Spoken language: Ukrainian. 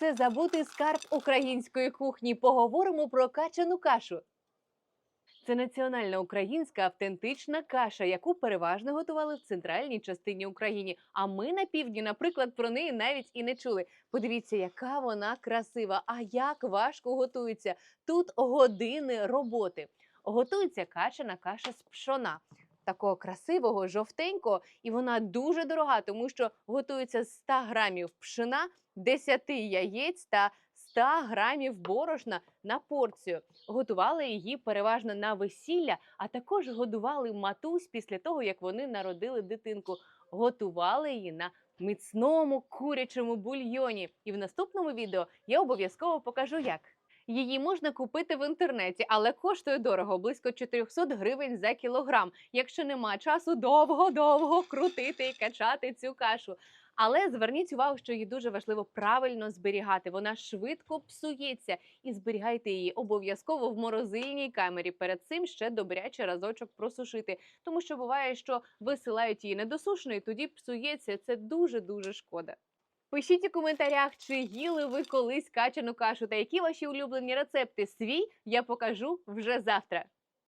це забутий скарб української кухні. Поговоримо про качану кашу. Це національна українська автентична каша, яку переважно готували в центральній частині України. А ми на півдні, наприклад, про неї навіть і не чули. Подивіться, яка вона красива, а як важко готується. Тут години роботи. Готується качана каша з пшона. Такого красивого, жовтенького, і вона дуже дорога, тому що готується з 100 грамів пшена, 10 яєць та 100 грамів борошна на порцію. Готували її переважно на весілля, а також годували матусь після того, як вони народили дитинку. Готували її на міцному курячому бульйоні. І в наступному відео я обов'язково покажу, як. Її можна купити в інтернеті, але коштує дорого, близько 400 гривень за кілограм. Якщо нема часу довго-довго крутити і качати цю кашу. Але зверніть увагу, що її дуже важливо правильно зберігати. Вона швидко псується і зберігайте її обов'язково в морозильній камері. Перед цим ще добряче разочок просушити, тому що буває, що висилають її недосушеною, тоді псується. Це дуже дуже шкода. Пишіть у коментарях, чи їли ви колись качану кашу та які ваші улюблені рецепти. Свій я покажу вже завтра.